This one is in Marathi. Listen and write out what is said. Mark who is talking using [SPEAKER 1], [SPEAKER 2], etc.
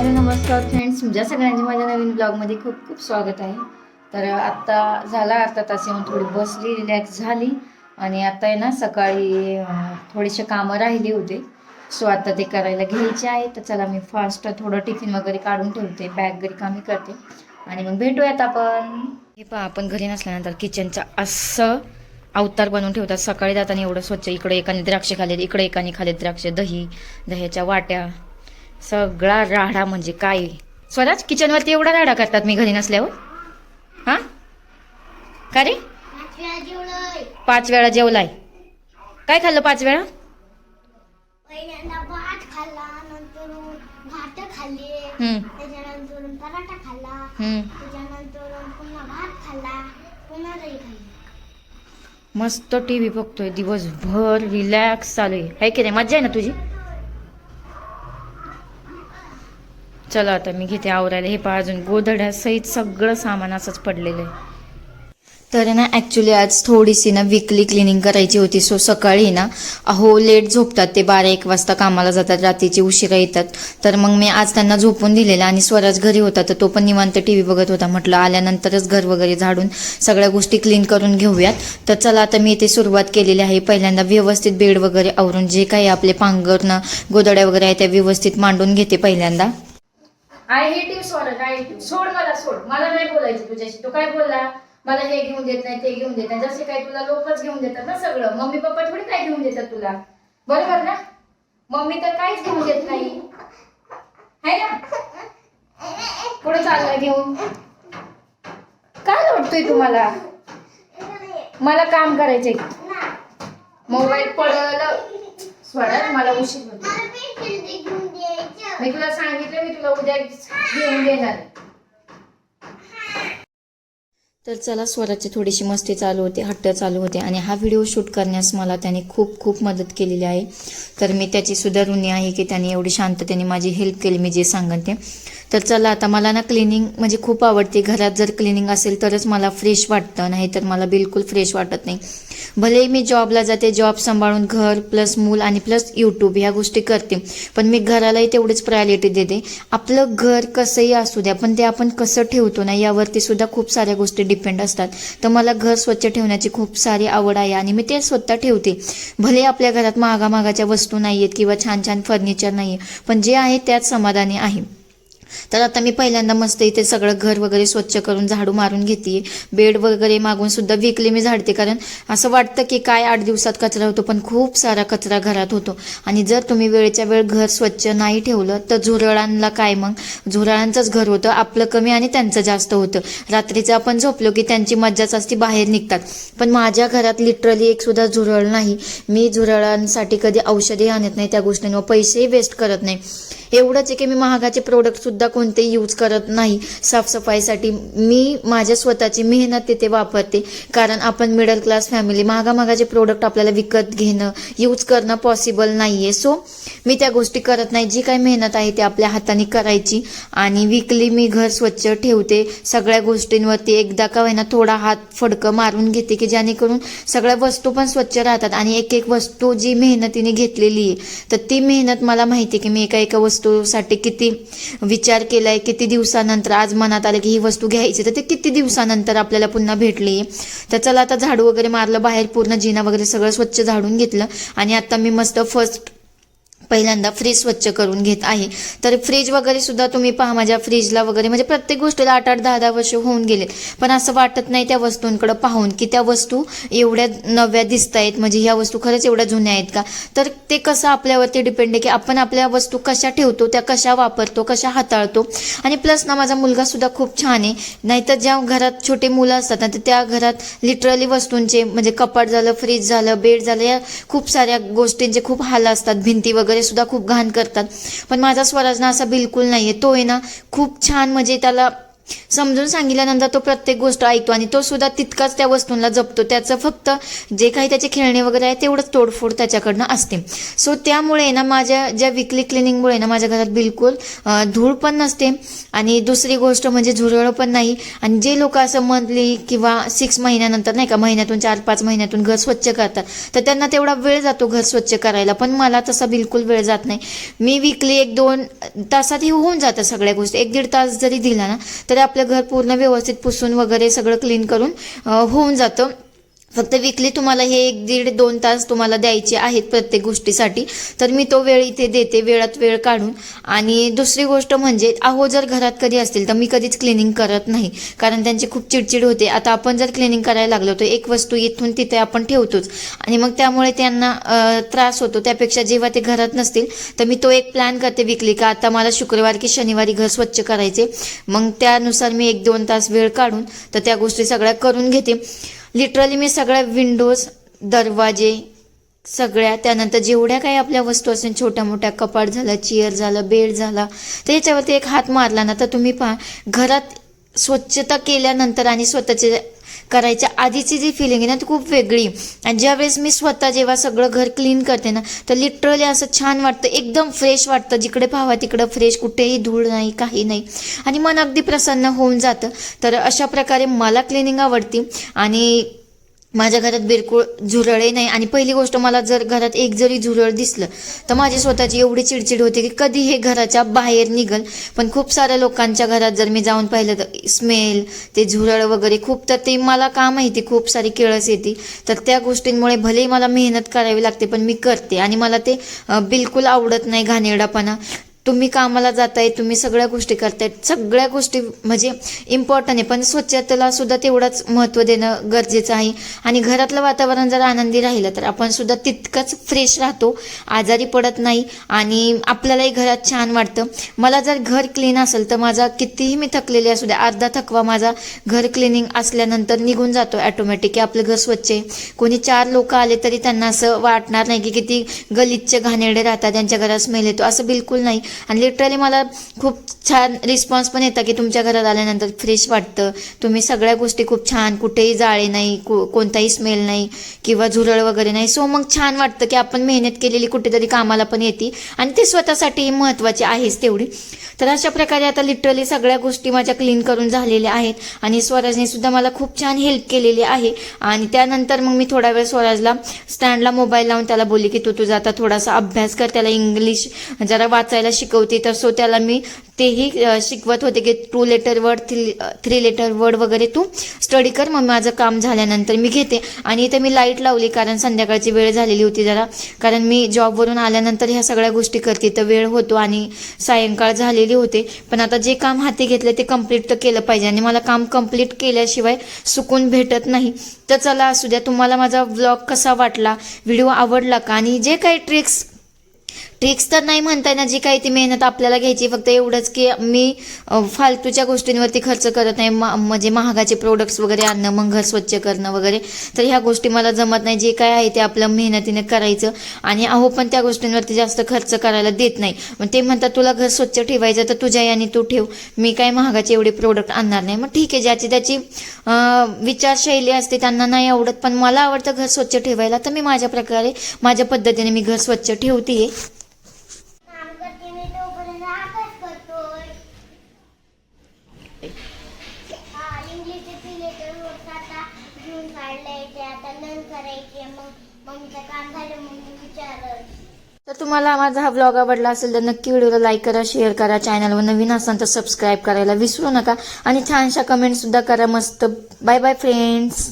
[SPEAKER 1] हॅलो नमस्कार फ्रेंड्स. तुमच्या सगळ्यांचे माझ्या नवीन ब्लॉगमध्ये खूप खूप स्वागत आहे. तर आत्ता झाला अर्धा तास येऊन थोडी बसली रिलॅक्स झाली. आणि आत्ता आहे ना सकाळी थोडेसे थोडीशी कामं राहिली होते. सो आता ते करायला घ्यायचे आहे. तर चला मी फास्ट थोडं टिफिन वगैरे काढून ठेवते. बॅग घरी कामी करते. आणि मग भेटूयात आपण. हे पहा आपण घरी नसल्यानंतर किचनचं असं अवतार बनवून ठेवतात. सकाळी जाताना एवढं स्वच्छ. इकडे एकाने द्राक्षे खाल्लेत इकडे एकाने खाल्लेत द्राक्ष दही दह्याच्या वाट्या. सगळा राडा म्हणजे काय? स्वराज किचनवरती एवढा राडा करतात मी घरी नसल्यावर? हा? का रे? पाच वेळा जेवलाय. काय खाल्लं पाच वेळा? मस्त टी व्ही बघतोय दिवसभर रिलॅक्स चालू आहे. की नाही? मज्जा आहे ना तुझी? चला आता मी घेते आवरायला. हे पहा अजून गोधड्यासहित सगळं सामान असंच पडलेलं आहे. तर ना ॲक्च्युली आज थोडीशी ना विकली क्लिनिंग करायची होती. सो सकाळी ना अहो लेट झोपतात ते बारा एक वाजता कामाला जातात रात्रीची उशिरा येतात. तर मग मी आज त्यांना झोपून दिलेलं आणि स्वराज घरी होता तर तो पण निवांत टी व्ही बघत होता. म्हटलं आल्यानंतरच घर वगैरे झाडून सगळ्या गोष्टी क्लीन करून घेऊयात. तर चला आता मी इथे सुरुवात केलेली आहे. पहिल्यांदा व्यवस्थित बेड वगैरे आवरून जे काही आपले पांघरणं गोदड्या वगैरे आहे त्या व्यवस्थित मांडून घेते पहिल्यांदा. आय हेट यू स्वराज आय सोड मला सोड. मला नाही बोलायचं तुझ्याशी. तू काय बोलला? मला हे घेऊन देत नाही ते घेऊन देत नाही. जसे काय तुला लोकच घेऊन देतात ना सगळं. मम्मी पप्पा थोडी काय घेऊन देतात तुला? बरोबर ना? मम्मी तर काहीच घेऊन देत नाही. है ना? पुढे चाललाय घेऊन. काय वाटतोय तुम्हाला? मला काम करायचंय. मोबाईल पडलं. स्वराज मला उशीर होतो
[SPEAKER 2] मला पेन्सिल ते घेऊन द्यायचं
[SPEAKER 1] मी तुला सांगितलं मी तुला उद्या घेऊन देणार. तर चला स्वराची थोडीशी मस्ती चालू होते हट्ट चालू होते आणि हा व्हिडिओ शूट करण्यास मला त्याने खूप खूप मदत केलेली आहे. तर मी त्याची सुद्धा ऋणी आहे की त्याने एवढी शांततेने माझी हेल्प केली मी जे सांगन ते. तर चला आता मला ना क्लिनिंग म्हणजे खूप आवडते. घरात जर क्लिनिंग असेल तरच मला फ्रेश वाटतं. नाही तर मला बिलकुल फ्रेश वाटत नाही. भले मी जॉबला जाते जॉब सांभाळून घर प्लस मूल आणि प्लस यूट्यूब ह्या गोष्टी करते. पण मी घरालाही तेवढीच प्रायोरिटी देते. आपलं घर कसंही असू द्या पण ते आपण कसं ठेवतो ना यावरती सुद्धा खूप साऱ्या गोष्टी डिपेंड असतात. तर मला घर स्वच्छ ठेवण्याची खूप सारी आवड आहे आणि मी ते स्वतः ठेवते. भले आपल्या घरात महागामागाच्या वस्तू नाही आहेत किंवा छान छान फर्निचर नाही आहे पण जे आहे त्यात समाधानी आहे. तर आता मी पहिल्यांदा मस्त इथे सगळं घर वगैरे स्वच्छ करून झाडू मारून घेते. बेड वगैरे मागून सुद्धा विकली मी झाडते कारण असं वाटतं की काय आठ दिवसात कचरा होतो पण खूप सारा कचरा घरात होतो. आणि जर तुम्ही वेळेच्या वेळ घर स्वच्छ नाही ठेवलं तर झुरळांना काय मग? झुरळांचंच घर होतं आपलं कमी आणि त्यांचं जास्त होतं. रात्रीचं आपण झोपलो की त्यांची मज्जाच असती बाहेर निघतात. पण माझ्या घरात लिटरली एक सुद्धा झुरळ नाही. मी झुरळांसाठी कधी औषधे आणत नाही त्या गोष्टींवर पैसेही वेस्ट करत नाही. एवढंच आहे की मी महागाचे प्रोडक्ट सुद्धा कोणतेही यूज करत नाही. साफसफाईसाठी मी माझ्या स्वतःची मेहनत तिथे वापरते. कारण आपण मिडल क्लास फॅमिली महागामागाचे प्रोडक्ट आपल्याला विकत घेणं यूज करणं पॉसिबल नाही आहे सो मी त्या गोष्टी करत नाही. जी काय मेहनत आहे ती आपल्या हाताने करायची आणि विकली मी घर स्वच्छ ठेवते. सगळ्या गोष्टींवरती एकदा का होईना थोडा हात फडकं मारून घेते की जेणेकरून सगळ्या वस्तू पण स्वच्छ राहतात आणि एक एक वस्तू जी मेहनतीने घेतलेली आहे तर ती मेहनत मला माहिती की मी एका एका वस्तूसाठी किती विचार विचार केलाय किती दिवसानंतर आज मनात आलं की ही वस्तू घ्यायची. तर ते किती दिवसानंतर आपल्याला पुन्हा भेटली. तर चला आता झाडू वगैरे मारलं बाहेर पूर्ण जिना वगैरे सगळं स्वच्छ झाडून घेतलं. आणि आता मी मस्त फर्स्ट पहिल्यांदा फ्रीज स्वच्छ करून घेत आहे. तर फ्रीज वगैरे सुद्धा तुम्ही पहा माझ्या फ्रीजला वगैरे म्हणजे प्रत्येक गोष्टीला आठ आठ दहा दहा वर्ष होऊन गेले. पण असं वाटत नाही त्या वस्तूंकडे पाहून की त्या वस्तू एवढ्या नव्या दिसत आहेत म्हणजे ह्या वस्तू खरंच एवढ्या जुन्या आहेत का? तर ते कसं आपल्यावरती डिपेंड आहे की आपण आपल्या वस्तू कशा ठेवतो त्या कशा वापरतो कशा हाताळतो? आणि प्लस ना माझा मुलगा सुद्धा खूप छान आहे. नाहीतर ज्या घरात छोटे मुलं असतात ना तर त्या घरात लिटरली वस्तूंचे म्हणजे कपाट झालं फ्रीज झालं बेड झालं या खूप साऱ्या गोष्टींचे खूप हाल असतात. भिंती वगैरे सुद्धा खूप घाण करतात. पण माझा स्वराज ना असा बिलकुल नाही आहे तो आहे ना खूप छान म्हणजे त्याला समजून सांगितल्यानंतर तो प्रत्येक गोष्ट ऐकतो आणि तो सुद्धा तितकाच त्या वस्तूंना जपतो. त्याचं फक्त जे काही त्याचे खेळणे वगैरे आहे तेवढंच तोडफोड त्याच्याकडनं असते. सो त्यामुळे ना माझ्या ज्या विकली क्लिनिंगमुळे ना माझ्या घरात बिलकुल धूळ पण नसते आणि दुसरी गोष्ट म्हणजे झुरळ पण नाही. आणि जे लोक असं मंथली किंवा सिक्स महिन्यानंतर नाही का महिन्यातून चार पाच महिन्यातून घर स्वच्छ करतात तर त्यांना तेवढा वेळ जातो घर स्वच्छ करायला. पण मला तसा बिलकुल वेळ जात नाही. मी विकली एक दोन तासात हे होऊन जातं सगळ्या गोष्टी. एक दीड तास जरी दिला ना तर आपलं घर पूर्ण व्यवस्थित पुसून वगैरे सगळं क्लीन करून होऊन जातं. फक्त विकली तुम्हाला हे एक दीड दोन तास तुम्हाला द्यायचे आहेत प्रत्येक गोष्टीसाठी. तर मी तो वेळ इथे देते वेळात वेळ काढून. आणि दुसरी गोष्ट म्हणजे अहो जर घरात कधी असतील तर मी कधीच क्लिनिंग करत नाही. कारण त्यांची खूप चिडचिड होते. आता आपण जर क्लिनिंग करायला लागलो तर एक वस्तू इथून तिथे आपण ठेवतोच. आणि मग त्यामुळे त्यांना त्रास होतो. त्यापेक्षा जेव्हा ते घरात नसतील तर मी तो एक प्लॅन करते विकली का आता मला शुक्रवार की शनिवारी घर स्वच्छ करायचे. मग त्यानुसार मी एक दोन तास वेळ काढून तर त्या गोष्टी सगळ्या करून घेते. लिटरली मी सगळ्या विंडोज दरवाजे सगळ्या त्यानंतर जेवढ्या काही आपल्या वस्तू असेल छोट्या मोठ्या कपाट झाला चेअर झालं बेड झाला तर याच्यावरती एक हात मारला ना तर तुम्ही पहा घरात स्वच्छता केल्यानंतर आणि स्वतःचे करायच्या आधीची जी फिलिंग आहे ना ती खूप वेगळी. आणि ज्यावेळेस मी स्वतः जेव्हा सगळं घर क्लीन करते ना तर लिटरली असं छान वाटतं एकदम फ्रेश वाटतं. जिकडे पाहावा तिकडं फ्रेश कुठेही धूळ नाही काही नाही. आणि मन अगदी प्रसन्न होऊन जातं. तर अशा प्रकारे मला क्लिनिंग आवडती. आणि माझ्या घरात बिलकुल झुरळही नाही. आणि पहिली गोष्ट मला जर घरात एक जरी झुरळ दिसलं तर माझी स्वतःची एवढी चिडचिड होते की कधी हे घराच्या बाहेर निघल. पण खूप साऱ्या लोकांच्या घरात जर मी जाऊन पाहिलं तर स्मेल ते झुरळ वगैरे खूप तर ते मला का माहिती? खूप सारी केळस येते. तर त्या गोष्टींमुळे भलेही मला मेहनत करावी लागते पण मी करते. आणि मला ते बिलकुल आवडत नाही घाणेरडापणा. तुम्ही कामाला जाताय तुम्ही सगळ्या गोष्टी करताय सगळ्या गोष्टी म्हणजे इम्पॉर्टंट आहे. पण स्वच्छतेला सुद्धा तेवढंच महत्त्व देणं गरजेचं आहे. आणि घरातलं वातावरण जर आनंदी राहिलं तर आपण सुद्धा तितकंच फ्रेश राहतो. आजारी पडत नाही आणि आपल्यालाही घरात छान वाटतं. मला जर घर क्लीन असेल तर माझा कितीही मी थकलेली असू द्या अर्धा थकवा माझा घर क्लिनिंग असल्यानंतर निघून जातो ॲटोमॅटिक की आपलं घर स्वच्छ आहे. कोणी चार लोक आले तरी त्यांना असं वाटणार नाही की किती गलिच्छ घाणेरडे राहतात त्यांच्या घरात स्मेल येतो. असं बिलकुल नाही. आणि लिटरली मला खूप छान रिस्पॉन्स पण येतात की तुमच्या घरात आल्यानंतर फ्रेश वाटतं. तुम्ही सगळ्या गोष्टी खूप छान कुठेही जाळे नाही को कोणताही स्मेल नाही किंवा झुरळ वगैरे नाही. सो मग छान वाटतं की आपण मेहनत केलेली कुठेतरी कामाला पण येते आणि ते स्वतःसाठी महत्त्वाची आहेच तेवढी. तर अशा प्रकारे आता लिटरली सगळ्या गोष्टी माझ्या क्लीन करून झालेल्या आहेत आणि स्वराजने सुद्धा मला खूप छान हेल्प केलेली आहे. आणि त्यानंतर मग मी थोडा वेळ स्वराजला स्टँडला मोबाईल लावून त्याला बोलली की तू तुझा आता थोडासा अभ्यास कर त्याला इंग्लिश जरा वाचायला शिकवते. तर सो त्याला मी तेही शिकवत होते की two letter word three three letter word वगैरे तू स्टडी कर. मग माझं काम झाल्यानंतर मी घेते. आणि इथे मी लाइट लावली कारण संध्याकाळची वेळ झालेली होती जरा. कारण मी जॉबवरून आल्यानंतर ह्या सगळ्या गोष्टी करते. तर वेळ होतो आणि सायंकाळ झालेली होते. पण आता जे काम हाती घेतलं ते कंप्लीट तर केलं पाहिजे. आणि मला काम कंप्लीट केल्याशिवाय सुकून भेटत नाही. तर चला असू द्या. तुम्हाला माझा व्लॉग कसा वाटला? व्हिडिओ आवडला का? आणि जे काही ट्रिक्स ट्रिक्स तर नाही म्हणता येणार जी काही ती मेहनत आपल्याला घ्यायची फक्त एवढंच की मी फालतूच्या गोष्टींवरती खर्च करत नाही. मा म्हणजे महागाचे प्रोडक्ट्स वगैरे आणणं मग घर स्वच्छ करणं वगैरे. तर ह्या गोष्टी मला जमत नाही. जे काय आहे ते आपलं मेहनतीने करायचं. आणि अहो पण त्या गोष्टींवरती जास्त खर्च करायला देत नाही. मग ते म्हणतात तुला घर स्वच्छ ठेवायचं तर तुझ्या याने तू ठेव. मी काय महागाचे एवढे प्रोडक्ट आणणार नाही. मग ठीक आहे ज्याची त्याची विचारशैली असते त्यांना नाही आवडत. पण मला आवडतं घर स्वच्छ ठेवायला तर मी माझ्या प्रकारे माझ्या पद्धतीने मी घर स्वच्छ ठेवते
[SPEAKER 2] काढलंय ते आता लर्न करायचे मग काम झालं मग मी
[SPEAKER 1] तर तुम्हाला माझा हा ब्लॉग आवडला असेल तर नक्की व्हिडिओला लाईक करा शेअर करा चॅनलवर नवीन असाल तर सबस्क्राईब करायला विसरू नका. आणि छानशा कमेंट सुद्धा करा. मस्त. Bye bye friends